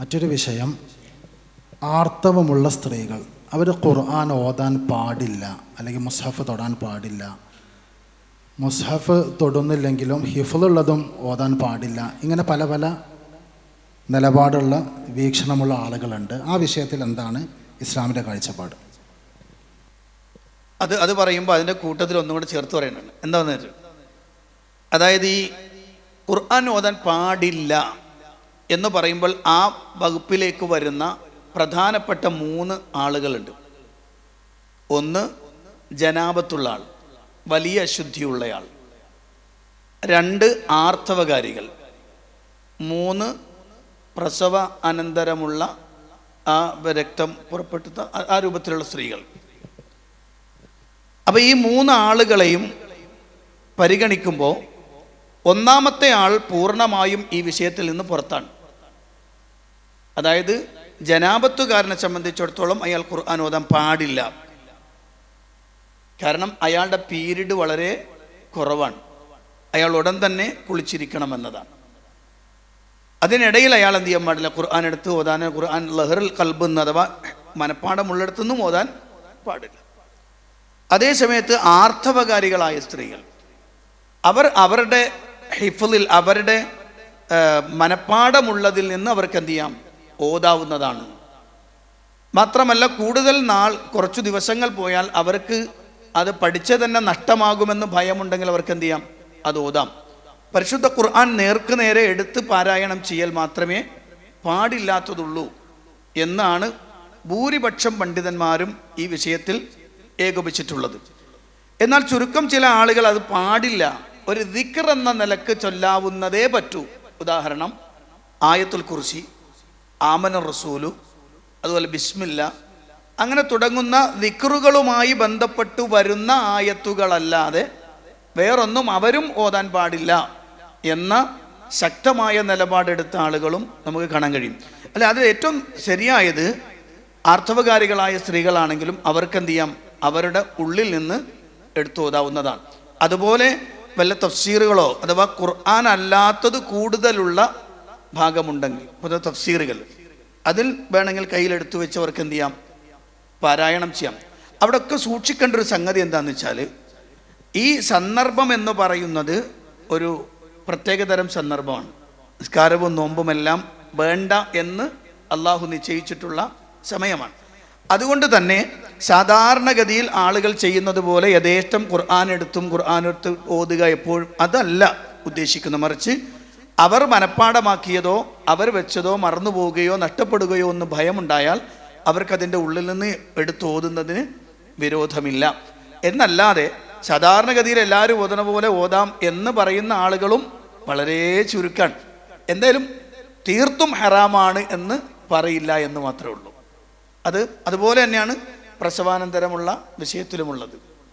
മറ്റൊരു വിഷയം ആർത്തവമുള്ള സ്ത്രീകൾ. അവർ ഖുർആൻ ഓതാൻ പാടില്ല അല്ലെങ്കിൽ മുസ്ഹഫ് തൊടാൻ പാടില്ല. മുസ്ഹഫ് തൊടുന്നില്ലെങ്കിലും ഹിഫുള്ളതും ഓതാൻ പാടില്ല. ഇങ്ങനെ പല പല നിലപാടുള്ള വീക്ഷണമുള്ള ആളുകളുണ്ട്. ആ വിഷയത്തിൽ എന്താണ് ഇസ്ലാമിന്റെ കാഴ്ചപ്പാട്? അത് അത് പറയുമ്പോൾ അതിന്റെ കൂട്ടത്തിൽ ഒന്നും കൂടെ ചേർത്ത് പറയുന്നുണ്ട് എന്താണെന്ന് വെച്ചാൽ അതായത് ഈ ഖുർആൻ ഓതാൻ പാടില്ല. എന്ന് പറയുമ്പോൾ ആ വകുപ്പിലേക്ക് വരുന്ന പ്രധാനപ്പെട്ട മൂന്ന് ആളുകളുണ്ട്. ഒന്ന് ജനാപത്തുള്ള ആൾ വലിയ അശുദ്ധിയുള്ളയാൾ രണ്ട് ആർത്തവകാരികൾ. മൂന്ന് പ്രസവ അനന്തരമുള്ള ആ രക്തം പുറപ്പെട്ട ആ- രൂപത്തിലുള്ള സ്ത്രീകൾ. അപ്പോൾ ഈ മൂന്ന് ആളുകളെയും പരിഗണിക്കുമ്പോൾ ഒന്നാമത്തെ ആൾ പൂർണമായും ഈ വിഷയത്തിൽ നിന്ന് പുറത്താണ്. അതായത് ജനാപത്തുകാരനെ സംബന്ധിച്ചിടത്തോളം അയാൾ ഖുർആൻ ഓതാൻ പാടില്ല. കാരണം അയാളുടെ പീരീഡ് വളരെ കുറവാണ്. അയാൾ ഉടൻ തന്നെ കുളിച്ചിരിക്കണമെന്നതാണ്. അതിനിടയിൽ അയാൾ എന്ത് ചെയ്യാൻ പാടില്ല? ഖുർആൻ എടുത്ത് ഓതാൻ ഖുർആൻ ലഹറിൽ കൽബ് എന്ന് അഥവാ മനപ്പാടമുള്ളിടത്തുനിന്നും ഓതാൻ പാടില്ല. അതേ സമയത്ത് ആർത്തവകാരികളായ സ്ത്രീകൾ അവർ അവരുടെ ഹിഫിൽ അവരുടെ മനപ്പാടമുള്ളതിൽ നിന്ന് അവർക്ക് എന്ത് ചെയ്യാം? ഓതാവുന്നതാണ്. മാത്രമല്ല കൂടുതൽ നാൾ കുറച്ചു ദിവസങ്ങൾ പോയാൽ അവർക്ക് അത് പഠിച്ച തന്നെ നഷ്ടമാകുമെന്ന് ഭയമുണ്ടെങ്കിൽ അവർക്ക് എന്ത് ചെയ്യാം? അത് ഓതാം. പരിശുദ്ധ ഖുർആൻ നേർക്ക് നേരെ എടുത്ത് പാരായണം ചെയ്യൽ മാത്രമേ പാടില്ലാത്തതുള്ളൂ എന്നാണ് ഭൂരിപക്ഷം പണ്ഡിതന്മാരും ഈ വിഷയത്തിൽ ഏകോപിച്ചിട്ടുള്ളത്. എന്നാൽ ചുരുക്കം ചില ആളുകൾ അത് പാടില്ല. ഒരു ദിക്ർ എന്ന നിലയ്ക്ക് ചൊല്ലാവുന്നതേ പറ്റൂ. ഉദാഹരണം ആയത്തുൽ കുർസി ആമന റസൂലു അതുപോലെ ബിസ്മില്ല. അങ്ങനെ തുടങ്ങുന്ന ദിക്റുകളുമായി ബന്ധപ്പെട്ടു വരുന്ന ആയത്തുകളല്ലാതെ വേറൊന്നും അവരും ഓതാൻ പാടില്ല എന്ന ശക്തമായ നിലപാടെടുത്ത ആളുകളും നമുക്ക് കാണാൻ കഴിയും. അല്ല അതിൽ ഏറ്റവും ശരിയായത് ആർത്തവകാരികളായ സ്ത്രീകളാണെങ്കിലും അവർക്ക് എന്ത് ചെയ്യാം അവരുടെ ഉള്ളിൽ നിന്ന് എടുത്തു ഓതാവുന്നതാണ്. അതുപോലെ വല്ല തഫ്സീറുകളോ അഥവാ ഖുർആൻ അല്ലാത്തത് കൂടുതലുള്ള ഭാഗമുണ്ടെങ്കിൽ പൊതുവെ തഫ്സീറുകൾ. അതിൽ വേണമെങ്കിൽ കയ്യിലെടുത്തു വെച്ചവർക്ക് എന്ത് ചെയ്യാം? പാരായണം ചെയ്യാം. അവിടെയൊക്കെ സൂക്ഷിക്കേണ്ട ഒരു സംഗതി എന്താണെന്ന് വെച്ചാൽ ഈ സന്ദർഭം എന്ന് പറയുന്നത് ഒരു പ്രത്യേകതരം സന്ദർഭമാണ്. നിസ്കാരവും നോമ്പുമെല്ലാം വേണ്ട എന്ന് അള്ളാഹു നിശ്ചയിച്ചിട്ടുള്ള സമയമാണ്. അതുകൊണ്ട് തന്നെ സാധാരണഗതിയിൽ ആളുകൾ ചെയ്യുന്നത് പോലെ യഥേഷ്ടം ഖുർആൻ എടുത്ത് ഓതുക എപ്പോഴും അതല്ല ഉദ്ദേശിക്കുന്നത്. മറിച്ച് അവർ മനഃപ്പാടമാക്കിയതോ അവർ വെച്ചതോ മറന്നു പോവുകയോ നഷ്ടപ്പെടുകയോ എന്ന് ഭയമുണ്ടായാൽ അവർക്കതിന്റെ ഉള്ളിൽ നിന്ന് എടുത്തു ഓതുന്നതിന് വിരോധമില്ല. എന്നല്ലാതെ സാധാരണഗതിയിൽ എല്ലാവരും ഓതണ പോലെ ഓതാം എന്ന് പറയുന്ന ആളുകളും വളരെ ചുരുക്കാണ്. എന്തായാലും തീർത്തും ഹറാമാണ് എന്ന് പറയില്ല എന്ന് മാത്രമേ ഉള്ളൂ. അത് അതുപോലെ തന്നെയാണ് പ്രസവാനന്തരമുള്ള വിഷയത്തിലുമുള്ളത്.